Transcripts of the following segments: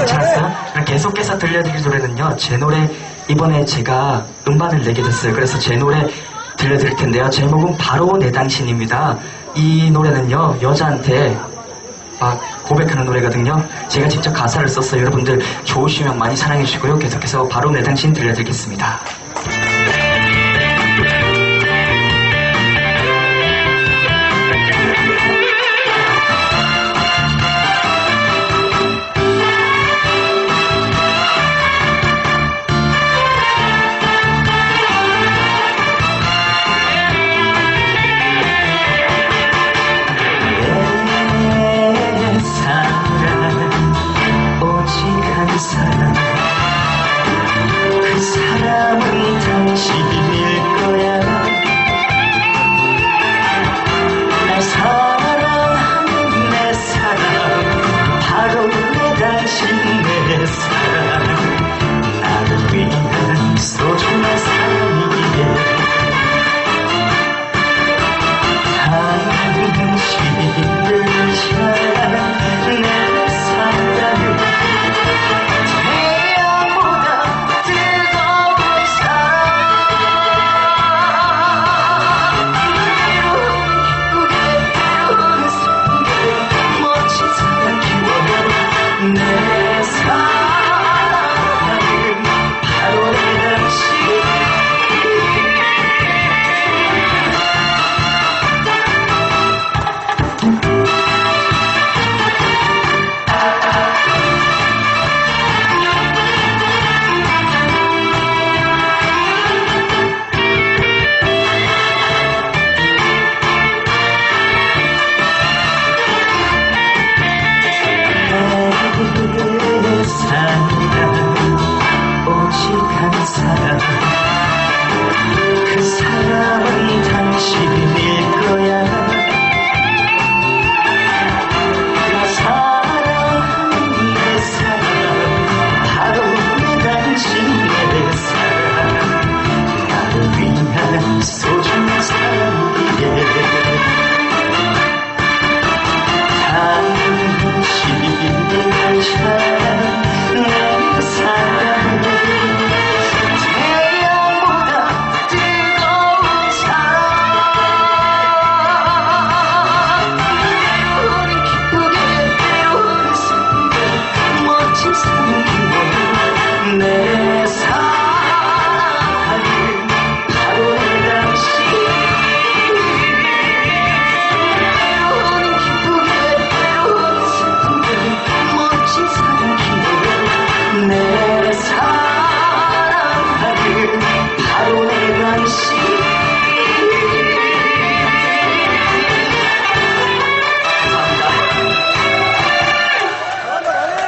괜찮았어요? 그럼 계속해서 들려드릴 노래는요. 제 노래 이번에 제가 음반을 내게 됐어요. 그래서 제 노래 들려드릴 텐데요. 제목은 바로 내 당신입니다. 이 노래는요. 여자한테 막 고백하는 노래거든요. 제가 직접 가사를 썼어요. 여러분들 좋으시면 많이 사랑해 주시고요. 계속해서 바로 내 당신 들려드리겠습니다.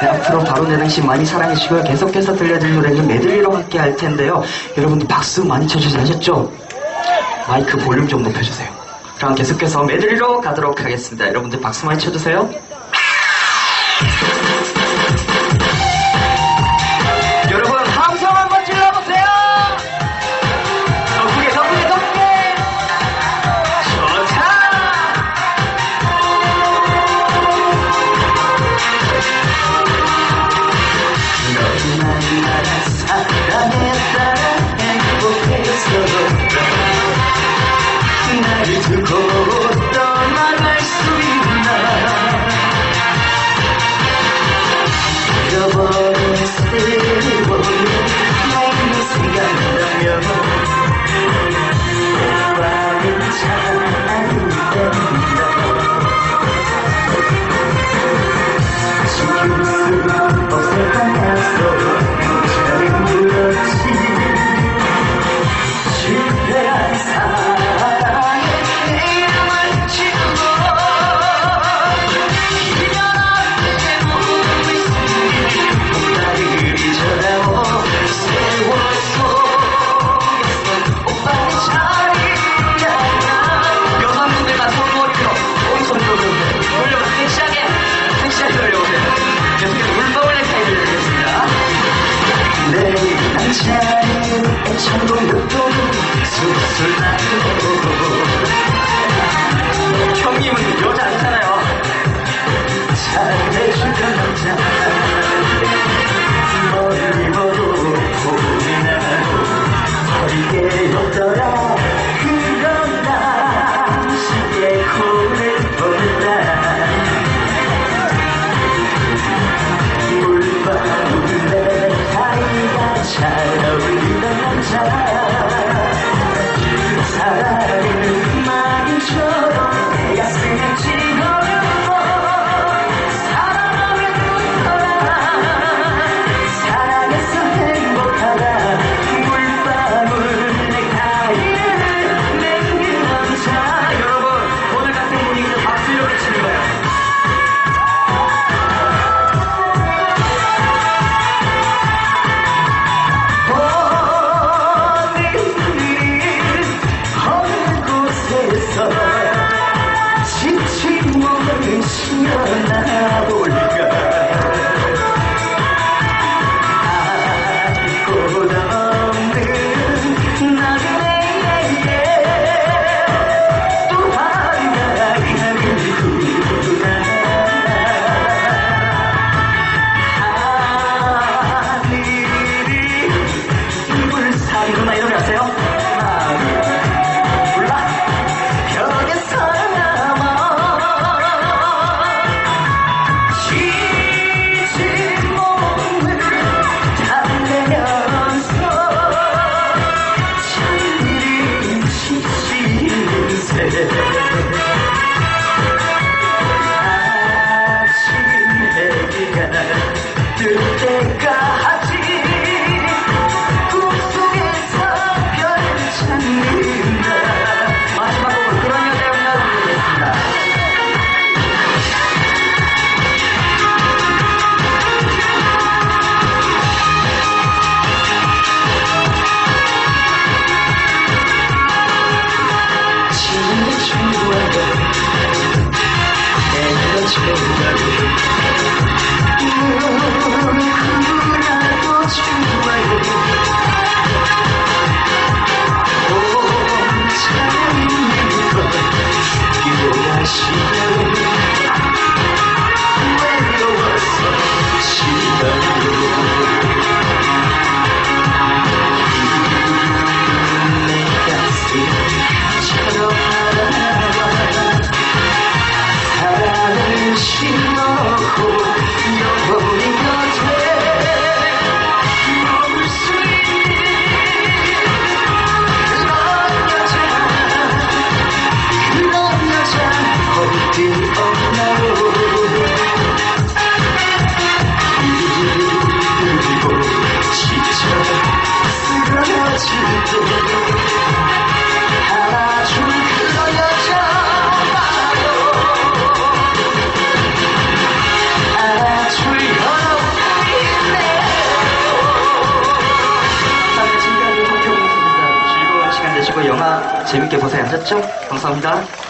네, 앞으로 바로 내 당신 많이 사랑해주시고요. 계속해서 들려드릴 노래는 메들리로 함께 할 텐데요. 여러분들 박수 많이 쳐주셔서 아셨죠? 마이크 볼륨 좀 높여주세요. 그럼 계속해서 메들리로 가도록 하겠습니다. 여러분들 박수 많이 쳐주세요. 내 남자는 애창곡도 술술 나고 재밌게 보세요. 아셨죠? 감사합니다.